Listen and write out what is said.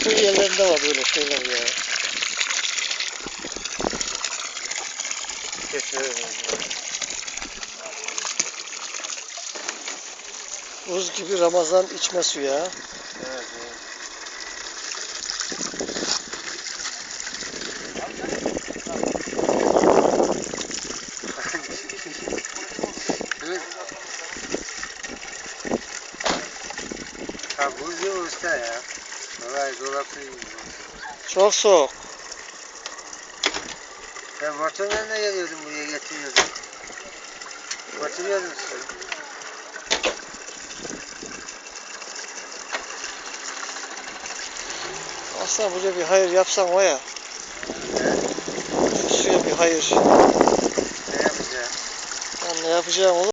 Bütün yerlerinde var böyle şeyler ya. Geçiyorum. Buz gibi Ramazan içme suyu ya. Evet, evet. Ha bu usta ya. Çok soğuk. Ben motorla ne geliyordum buraya getiriyordum. Batırıyordum suyu. Aslında buraya bir hayır yapsan o ya. Suya bir hayır. Ne yapacağım? Lan ne yapacağım oğlum?